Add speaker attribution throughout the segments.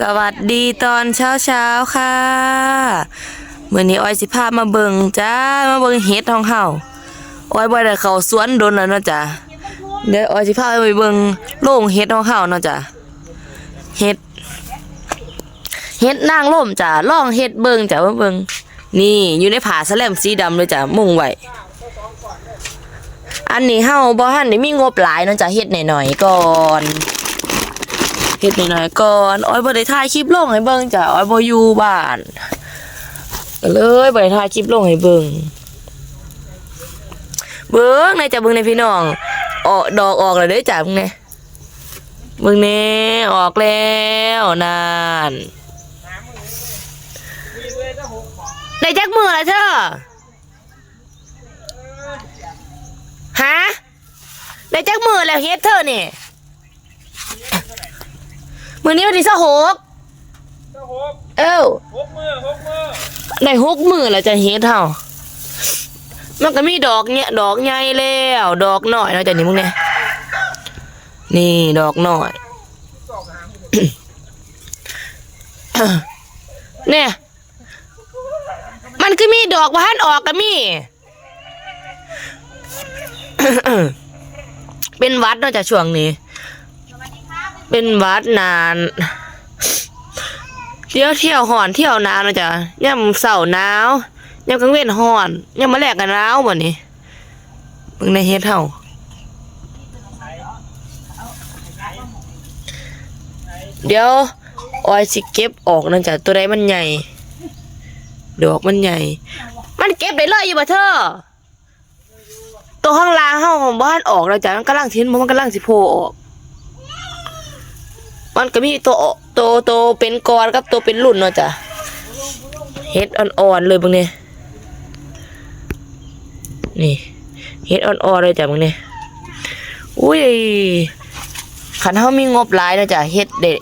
Speaker 1: สวัสดีตอนเช้าเช้าๆค่ะเมื่อนี้อ้อยสิพามาเบิงจ้ามาเบิงเฮ็ดของเฮาอ้อยบ่ได้เข้าสวนโดนแล้วเนาะจ้ะเดี๋ยวอ้อยสิพาไปเบิงโรงเฮ็ดของเฮาเนาะจ้ะเฮ็ดเฮ็ดนางร่มจ้ะลองเฮ็ดเบิงจ้ะมาเบิงนี่อยู่ในผาสแลมสีดำเลยจ้ะมุ่งไว้อันนี้เฮาบ่ทันได้มีงบหลายเนาะจ้ะเฮ็ดหน่อยๆก่อน เฮ็ดหน่อยๆก่อนอ้อยบ่ได้ถ่ายคลิปลงให้เบิ่งจ้ะอ้อยบ่อยู่บ้านก็เลยบ่ได้ถ่ายคลิปลงให้เบิ่งเบิ่งในจ้ะเบิ่งในพี่น้องออกดอกออกแล้วเด้จ้ะเบิ่งแน่เบิ่งแน่ออกแล้วนันได้จักมือแล้วเธอฮะได้จักมือแล้วเฮ็ดเธอนี่ มือนี้วันที่สิบหก
Speaker 2: เจ้าหก
Speaker 1: เอ้า
Speaker 2: หกมือหกมือ
Speaker 1: ได้หกมือแล้วจะเฮ็ดเฮามันก็มีดอกเนี่ยดอกใหญ่แล้ว ดอกหน่อยเนาะจ้ะนี่มึงเนี่ยนี่ดอกหน่อยเนี่ยมันก็มีดอกบ้านออกก็มี เป็นหวัดเนาะจ้ะช่วงนี้ เป็นวัดนานเที่ยวเที่ยวหอนเที่ยวหนาวนะจ๊ะย่ำเสาหนาวย่ำกลางเว้นหอนย่ำมาแลกกันหนาวบ่นี้เบิ่งในเฮ็ดเฮาเดี๋ยวออยสิเก็บออกนะจ๊ะตัวใดมันใหญ่ดอกมันใหญ่ มันเก็บได้เลยอยู่บ่เธอตัวข้างล่างเฮาบ้านออกแล้วจ้ะมันกำลังทิ้นมันกำลังสิโผล่ออก มันก็มีตัวตัวตัวเป็นกรกับตัวเป็นรุ่นเนาะจ้ะเฮ็ดอ่อนๆเลยบางเนี่ยนี่เฮ็ดอ่อนๆเลยจ้ะบางเนี่ยอุ้ยขันเฮามีงบหลายนะจ้ะเฮ็ดเด็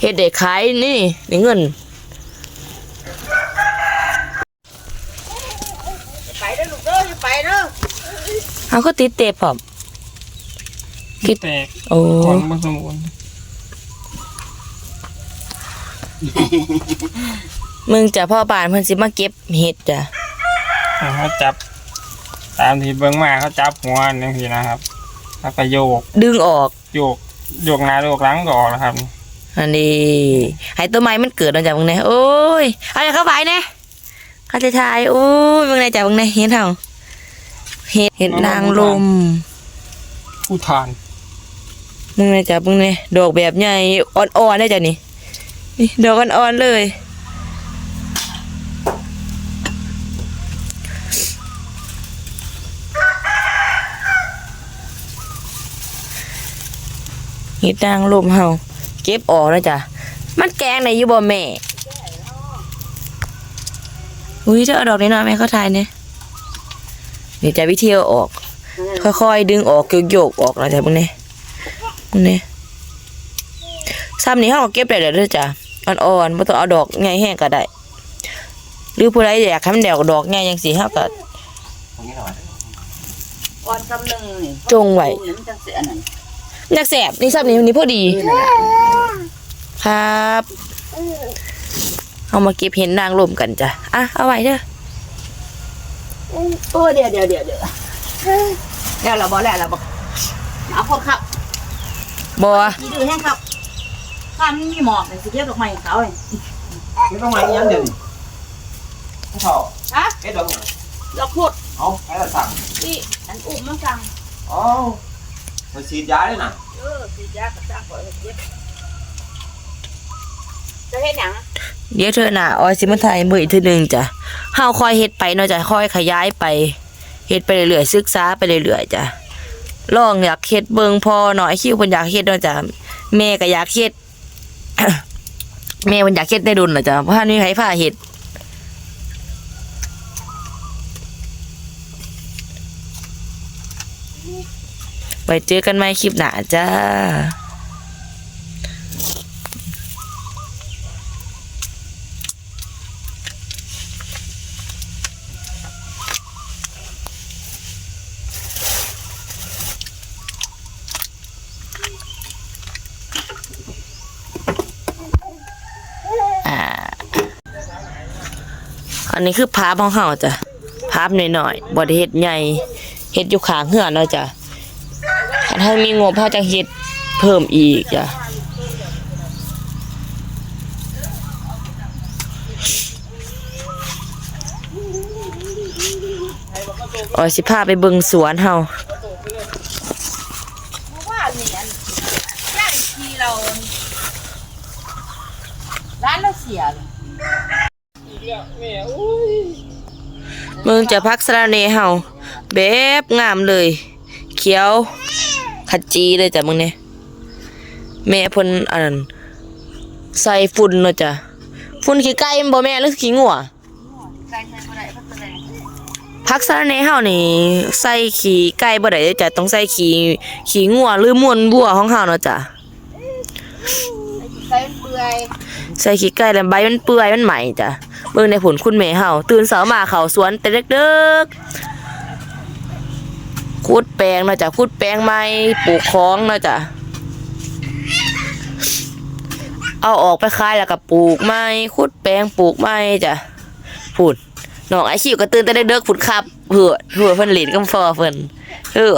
Speaker 1: เฮ็ดเด็ขายนี่นี่เงิน
Speaker 3: ไปเด้อลูกเด้ออย่าไปเด้อ
Speaker 1: เอาก็ติดเตะพร้อมคิด
Speaker 2: แตก
Speaker 1: โอ้
Speaker 2: ก่อนมาสมบูรณ์
Speaker 1: มึงจ้ะพ่อบ้านเพิ่นสิมาเก็บเฮ็ดจ้ะ
Speaker 2: เขาจับ ตามที่เบิ้งมาเขาจับหัวนึงทีนะครับแล้วก็โยก
Speaker 1: ดึงออก
Speaker 2: โยกโยกหน้าโยกหลังก็ออกแล้วครับ
Speaker 1: อันนี้ให้ต้นไม้มันเกิดมาจากมึงเนี่ยโอ้ยเอาอย่าเข้าไปนะเข้าใจทายโอ้ยมึงไหนจากมึงเนี่ยเห็นเท่าเห็ดเห็ดนางลม
Speaker 2: ผู้ทาน
Speaker 1: มึงไหนจากมึงเนี่ยดอกแบบใหญ่อ่อนๆได้จ้ะนี่ นี่ดอกอ่อนๆเลยเห็ดนางลมเฮาเก็บออกนะจ๊ะมันแกงไหนอยู่บ่แม่อุ้ยเธอเอาดอกนี้หน่อยไหมเขาทายเนี่ยเดี๋ยวจะวิธีเอาออก ค่อยๆดึงออกโยกๆออกนะจ๊ะพวกนี้พวกนี้ซ้ำนี้เขาเก็บได้เลยเด้อจ้ะ อ่อนๆไม่ต้องเอาดอกใหญ่แห้งก็ได้ หรือผู้ใดอยากให้มันแดกดอกใหญ่ยังสีเขาก็
Speaker 3: ก่อนคำหนึ่งนี่
Speaker 1: จงไว้
Speaker 3: เหมือนจังเสียอันนั้น
Speaker 1: อยากแสบนี่ซ้ำนี้นี่พอดีครับเอามาเก็บเห็นนางลมกันจ้ะอะเอาไว้เด้อ
Speaker 3: โอ้เดี๋ยวเดี๋ยวเดี๋ยวเดี๋ยวแล้วเราบอกแล้วเราบอกเอาคนขับ
Speaker 1: บัว
Speaker 3: ขี่ดื้อแห้งครับ ข้ามมีหมอกเลยสิเรียกดอกไม้ของเขาเลย
Speaker 4: ไม่ต้องมาอีกอยังเดียวนี่ไม่ชอบ
Speaker 3: ฮะ
Speaker 4: เอ๊ะเดี๋ยวผม
Speaker 3: ดอกพุด
Speaker 4: เอาให้เราสั่ง
Speaker 3: นี่อันอุ้มมันสั่ง
Speaker 4: อ๋อมันฉีดยาด้วยนะ
Speaker 3: เออสียากระซักก่อนเย็บจะเห็นหยัง
Speaker 1: เดี๋ยวเธอน่ะออยสิมาถ่ายมืออีกทีหนึงจ้ะเฮาค่อยเฮ็ดไปเนาะจ้ะค่อยขยายไปเฮ็ดไปเรื่อยๆศึกษาไปเรื่อยๆจ้ะลองอยากเฮ็ดเบิ่งพอหน่อยคิวเพิ่นอยากเฮ็ดเนาะจ้ะแม่ก็อยากเฮ็ด แม่มันอยากเฮ็ดได้ดุนเหรอจ้ะเพราะว่านี่ให้พาเห็ดไปเจอกันใหม่คลิปหน้าจ้า นนี้คือพาร์ทของเฮาจ้ะพาร์ทหน่อยๆบ่ได้เฮ็ดใหญ่เฮ็ดอยู่ข้างเฮือนเนาะจ้ะถ้าถ้ามีงบเฮาจะเฮ็ดเพิ่มอีกจ้ะอ้ยสิพาไปเบิ่งสวนเฮา
Speaker 3: ว่านี่อันย่างทีเราร้านเราเสียเลย
Speaker 2: แม่อุ้ย
Speaker 1: มึงจะพักสะระเนเฮาแบบงามเลย เขียวขจีเลยจ้ะมึงเนี่ยแม่เพ่นอันนั้นใส่ฝุ่นเนาะจ้ะฝุ่นขี้ไก่มันบ่แม่หรือขี้งัว
Speaker 3: ไก่ใช้บ่ได้พักอะไร
Speaker 1: พักสะระเนเฮานี่ใส่ขี้ไก่บ่ได้เด้อจ้ะต้องใส่ขี้ขี้งัวหรือมวนบัวของเฮาเนาะจ้ะ
Speaker 3: ไก่มันเปื่อย
Speaker 1: ใส่ขี้ไก่แล้วใบมันเปื่อยมันใหม่จ้ะ เบิ่งในผลคุณแม่เฮาตื่นเช้ามาเข้าสวนแต่เด็กๆขุดแปลงเนาะจ้ะขุดแปลงใหม่ปลูกของเนาะจ้ะเอาออกไปขายแล้วก็ปลูกไม้ขุดแปลงปลูกไม้จ้ะพูดน้องไอคิวก็ตื่นแต่ได้เด็กๆผุดครับเผื่อเผื่อเพิ่นหลินกับฟอเพิ่นเออ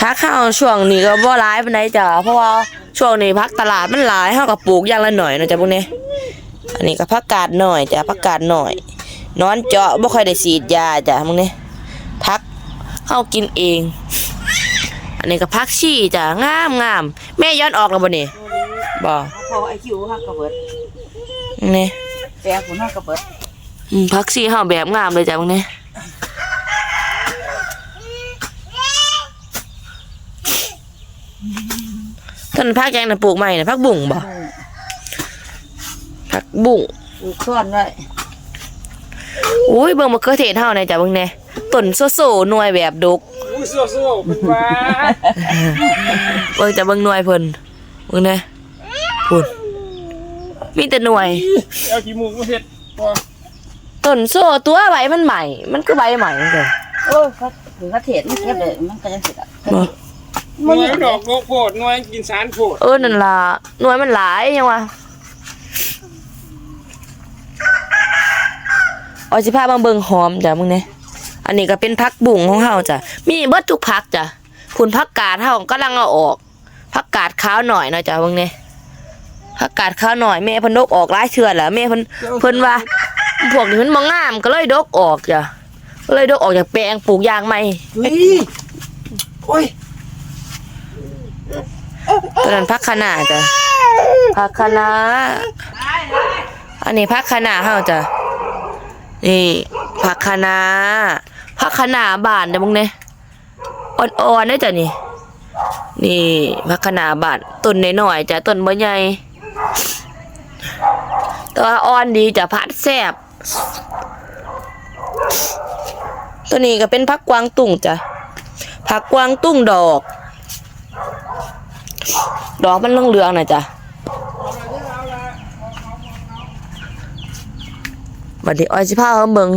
Speaker 1: พักข้าวช่วงนี้ก็บ่ร้ายปานใดจ้ะเพราะว่า ช่วงนี้พักตลาดมันหลายเฮาก็ปลูกอย่างละหน่อยเนาะจ้ะพวกนี้อันนี้ก็ผักกาดหน่อยจ้ะผักกาดหน่อยนอนเจาะบ่ค่อยได้ฉีดยาจ้ะพวกนี้พักเฮากินเอง อันนี้ก็พักชี่จ้ะงามงามแม่ย้อนออกแล้วบ่นี่บ่
Speaker 3: พอไอคิวฮักกระเบิด
Speaker 1: นี่
Speaker 3: แปลงผลฮักกระเบิด
Speaker 1: อืมพักชี่เฮาแบบงามเลยจ้ะพวกนี้ ต้นพักยังน่ะปลูกใหม่น่ะพักบุ้งบ่พักบุ้ง
Speaker 3: ปลูกซ่อนไว้
Speaker 1: โอ้ยเบิ่งมะเขือเทศเฮานี่จ้ะเบิ่งแน่ต้นโซๆหน่วยแบบดก
Speaker 2: อุ้ยสู้ๆเป็นว่า
Speaker 1: เบิ่งจ้ะเบิ่งหน่วยเพิ่นเบิ่งแน่พุ่นมีแต่หน่วย
Speaker 2: เอาขี้มูกมาเฮ็ดพอ
Speaker 1: ต้นโซ่ตัวใบมันใหม่ มันก็ใบใหม่จัง
Speaker 3: โอ้ครับถึงกระเทศมันเก็บเลยมันก็จะเสร็จอะ
Speaker 1: บ่
Speaker 2: หน่วยดอกโกโพดหน่วยกินสารโพด
Speaker 1: เออนั่นล่ะหน่วยมันหลายยังวะออยสิพามาเบิ่งหอมจ้ะมึงเนี่ยอันนี้ก็เป็นพักบุ่งของเฮาจ้ะมีเบิดทุกพักจ้ะคุณพักกาดเฮากำลังเอาออกพักกาดขาวหน่อยเนาะจ้ะมึงเนี่ยพักกาดขาวหน่อยแม่เพิ่นดกออกหลายเทื่อแล้วแม่เพิ่นเพิ่นว่าพวกนี้มันบ่งามก็เลยดกออกจ้ะก็เลยดกออกจากแปลงปลูกยางใหม่
Speaker 4: เฮ้ยโอ้ย
Speaker 1: ตอนนั้นพักคะน้าจ้ะพักคะน้าอันนี้พักคะน้าเฮาจ้ะนี่พักคะน้าพักคะน้าบานเด้อมึงเนี่ยอ่อนๆเด้จ้ะนี่ นี่พักคะน้าบานต้นน้อยๆจ้ะต้นบ่ใหญ่ต่ว่าอ่อนดีจ้ะพัดแซบตัวนี้ก็เป็นพักกวางตุ้งจ้ะพักกวางตุ้งดอก ดอกมันเหลืองๆหน่อยจ้ะบัดนี้อ้อยสิพาเฮาเบิง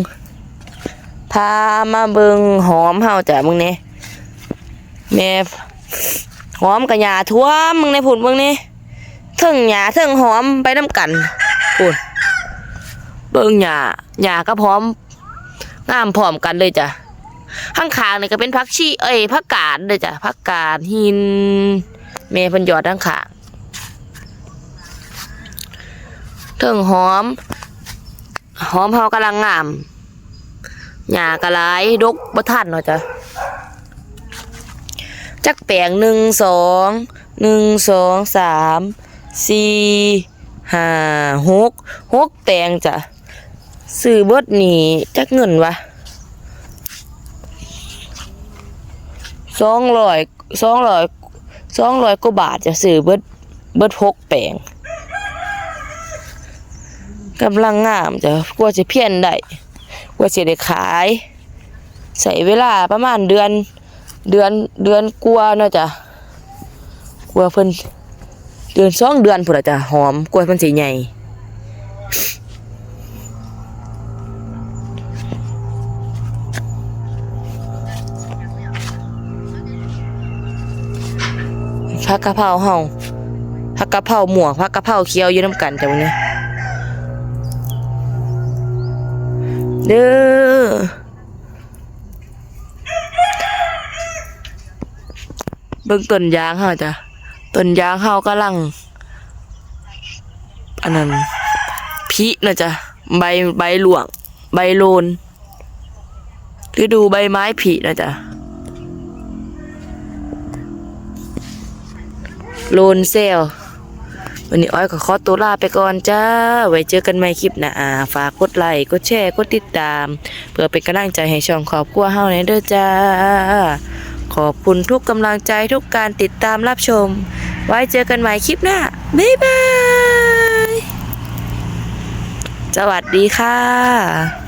Speaker 1: พามาเบิงหอมเฮาจ้ะมึงนี่แม่หอมกับหญ้าท่วมมึงในผุนเบิ่งนี่เทิงหญ้าเทิงหอมไปนํกันพุ่นเบิงหญ้าหญ้ากับหอมงามพร้อมกันเลยจ้ะข้างๆนี่ก็เป็นผักชีเอ้ยผักกาดเลยจ้ะผักกาดหิน แม่เพิ่นหยอดทั้งขางเทิงหอม หอมเฮากำลังงามหญ้ากะหลายดกบ่ทันเนาะจ้ะจักแปลงหนึ่งสองหนึ่งสองสามสี่ห้าหกหกแปลงจ้ะซื้อเบิดนี่จักเงินวะสองร้อยสองร้อย สองร้อยกว่าบาทจะซื้อเบิดเบิดพกแปลงกำลังงามจะกว่าจะเพี้ยนได้กว่าจะได้ขาย ใส่เวลาประมาณเดือน เดือนเดือนกลัวเนาะจ้ะกลัวเพิ่นเดือนสองเดือนพุ่นละจ้ะหอมกลัวเพิ่นสีใหญ่ ผักกะเพราเฮาผักกะเพราหมวกผักกะเพราเขียวอยู่น้ำกันจ้ะวันนี้เด้อเบิ่งต้นยางเฮาจ้ะต้นยางเฮากำลังอันนั้นพินะจ๊ะใบใบหลวง ใบโลนฤดูใบไม้ผลินะจ๊ะ โลนเซลวันนี้อ้อยก็ขอตัวลาไปก่อนจ้า ไว้เจอกันใหม่คลิปหน้าฝากกดไลค์กดแชร์กดติดตาม เพื่อเป็นกำลังใจให้ช่องครอบครัวเฮาในเด้อจ้า ขอบคุณทุกกำลังใจทุกการติดตามรับชม ไว้เจอกันใหม่คลิปหน้า บ๊ายบาย สวัสดีค่ะ